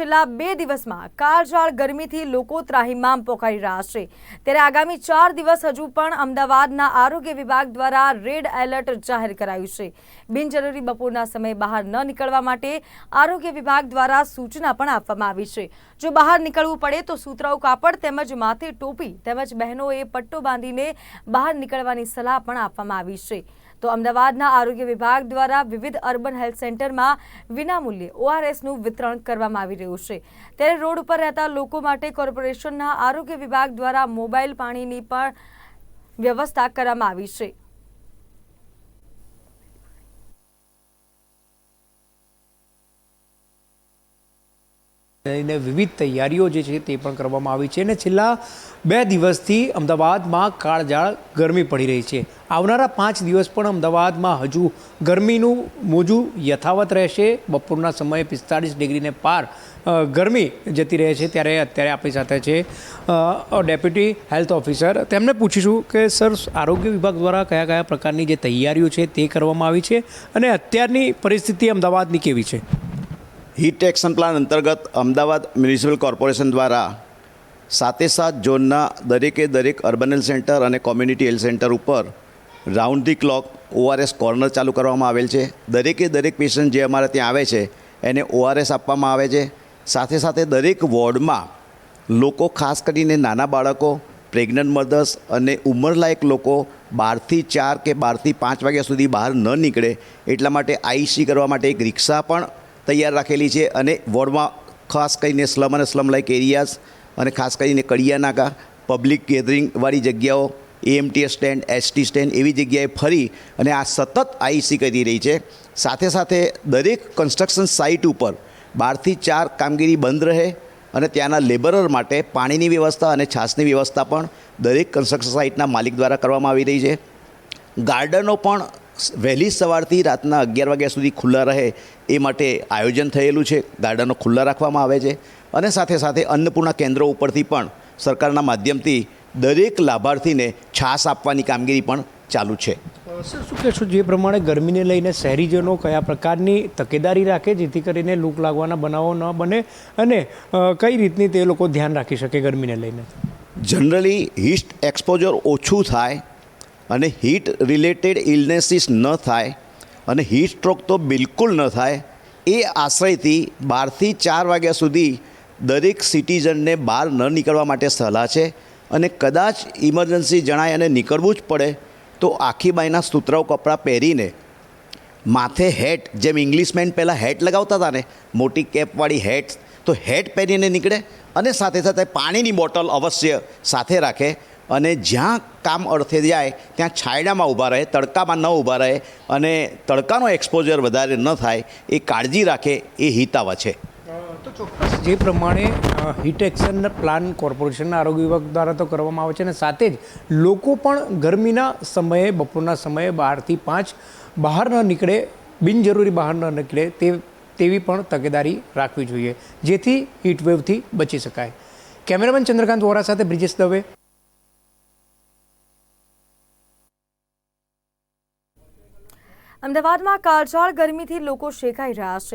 છેલ્લા બે દિવસમાં કાળઝાળ ગરમીથી લોકો ત્રાહિમામ પોકારી રહ્યા છે. ત્યારે આગામી ચાર દિવસ હજુ પણ અમદાવાદના આરોગ્ય વિભાગ દ્વારા રેડ એલર્ટ જાહેર કરાયું છે. બિનજરૂરી બપોરના સમયે બહાર ન નીકળવા માટે આરોગ્ય વિભાગ દ્વારા સૂચના પણ આપવામાં આવી છે. જો બહાર નીકળવું પડે તો સુતરાઉ કાપડ તેમજ માથે ટોપી તેમજ બહેનોએ પટ્ટો બાંધીને બહાર નીકળવાની સલાહ પણ આપવામાં આવી છે. તો અમદાવાદના આરોગ્ય વિભાગ દ્વારા વિવિધ અર્બન હેલ્થ સેન્ટરમાં વિનામૂલ્યે ઓઆરએસનું વિતરણ કરવામાં આવી રહ્યું છે. ત્યારે રોડ ઉપર રહેતા લોકો માટે કોર્પોરેશનના આરોગ્ય વિભાગ દ્વારા મોબાઈલ પાણીની પણ વ્યવસ્થા કરવામાં આવી છે. લઈને વિવિધ તૈયારીઓ જે છે તે પણ કરવામાં આવી છે અને છેલ્લા બે દિવસથી અમદાવાદમાં કાળજાળ ગરમી પડી રહી છે. આવનારા પાંચ દિવસ પણ અમદાવાદમાં હજુ ગરમીનું મોજું યથાવત રહેશે. બપોરના સમયે પિસ્તાળીસ ડિગ્રીને પાર ગરમી જતી રહે છે ત્યારે અત્યારે આપણી સાથે છે ડેપ્યુટી હેલ્થ ઓફિસર. તેમને પૂછીશું કે, સર, આરોગ્ય વિભાગ દ્વારા કયા કયા પ્રકારની જે તૈયારીઓ છે તે કરવામાં આવી છે અને અત્યારની પરિસ્થિતિ અમદાવાદની કેવી છે? હીટ એક્શન પ્લાન અંતર્ગત અમદાવાદ મ્યુનિસિપલ કોર્પોરેશન દ્વારા સાતે સાત ઝોનના દરેકે દરેક અર્બન હેલ્થ સેન્ટર અને કોમ્યુનિટી હેલ્થ સેન્ટર ઉપર round the clock ORS corner ચાલુ કરવામાં આવેલ છે. દરેકે દરેક પેશન્ટ જે અમારે ત્યાં આવે છે, એને ઓઆરએસ આપવામાં આવે છે. સાથે સાથે દરેક વોર્ડમાં લોકો, ખાસ કરીને નાના બાળકો, પ્રેગ્નન્ટ મધર્સ અને ઉંમરલાયક લોકો બારથી ચાર કે બારથી પાંચ વાગ્યા સુધી બહાર ન નીકળે એટલા માટે આઈસી કરવા માટે એક રિક્ષા પણ તૈયાર રાખેલી છે અને વોર્ડમાં ખાસ કરીને સ્લમ અને સ્લમ લાઇક એરિયાઝ અને ખાસ કરીને કડિયા નાકા પબ્લિક ગેધરિંગવાળી જગ્યાઓ એએમટીએસ સ્ટેન્ડ એસટી સ્ટેન્ડ એવી જગ્યાએ ફરી અને આ સતત આઈસી કરી રહી છે. સાથે સાથે દરેક કન્સ્ટ્રક્શન સાઇટ ઉપર બારથી ચાર કામગીરી બંધ રહે અને ત્યાંના લેબરર માટે પાણીની વ્યવસ્થા અને છાસની વ્યવસ્થા પણ દરેક કન્સ્ટ્રક્શન સાઇટના માલિક દ્વારા કરવામાં આવી રહી છે. ગાર્ડનો પણ વહેલી સવારથી રાતના અગિયાર વાગ્યા સુધી ખુલ્લા રહે એ માટે આયોજન થયેલું છે. ગાર્ડનો ખુલ્લા રાખવામાં આવે છે અને સાથે સાથે અન્નપૂર્ણા કેન્દ્રો ઉપરથી પણ સરકારના માધ્યમથી દરેક લાભાર્થીને છાશ આપવાની કામગીરી પણ ચાલુ છે. સર શું કહેશો? જે પ્રમાણે ગરમીને લઈને શહેરીજનો કયા પ્રકારની તકેદારી રાખે જેથી કરીને લૂક લાગવાના બનાવો ન બને અને કઈ રીતની તે લોકો ધ્યાન રાખી શકે ગરમીને લઈને? જનરલી હિસ્ટ એક્સપોઝર ઓછું થાય અને હીટ રિલેટેડ ઇલનેસીસ ન થાય અને હીટ સ્ટ્રોક તો બિલકુલ ન થાય, એ આશ્રયથી બારથી ચાર વાગ્યા સુધી દરેક સિટીઝનને બહાર ન નીકળવા માટે સલાહ છે અને કદાચ ઇમરજન્સી જણાય અને નીકળવું જ પડે, તો આખી બાઈના સુતરાઉ કપડાં પહેરીને માથે હેટ જેમ ઇંગ્લિશમેન પહેલાં હેટ લગાવતા હતા ને, મોટી કેપવાળી હેટ તો હેટ પહેરીને નીકળે અને સાથે સાથે પાણીની બોટલ અવશ્ય સાથે રાખે અને જ્યાં કામ અર્થે જાય, ત્યાં છાંયડામાં ઊભા રહે, તડકામાં ન ઊભા રહે અને તડકાનો એક્સપોઝર વધારે ન થાય, એ કાળજી રાખે, એ હિતાવ છે. તો ચોક્કસ જે પ્રમાણે હીટ એક્શન પ્લાન કોર્પોરેશનના આરોગ્ય વિભાગ દ્વારા તો કરવામાં આવે છે અને સાથે જ લોકો પણ ગરમીના સમયે, બપોરના સમયે બારથી પાંચ બહાર ન નીકળે, બિનજરૂરી બહાર ન નીકળે તે, તેવી પણ તકેદારી રાખવી જોઈએ, જેથી હીટવેવથી બચી શકાય. કેમેરામેન ચંદ્રકાંત વોરા સાથે બ્રિજેશ દવે. અમદાવાદમાં કાળઝાળ ગરમીથી લોકો શેકાઈ રહ્યા છે.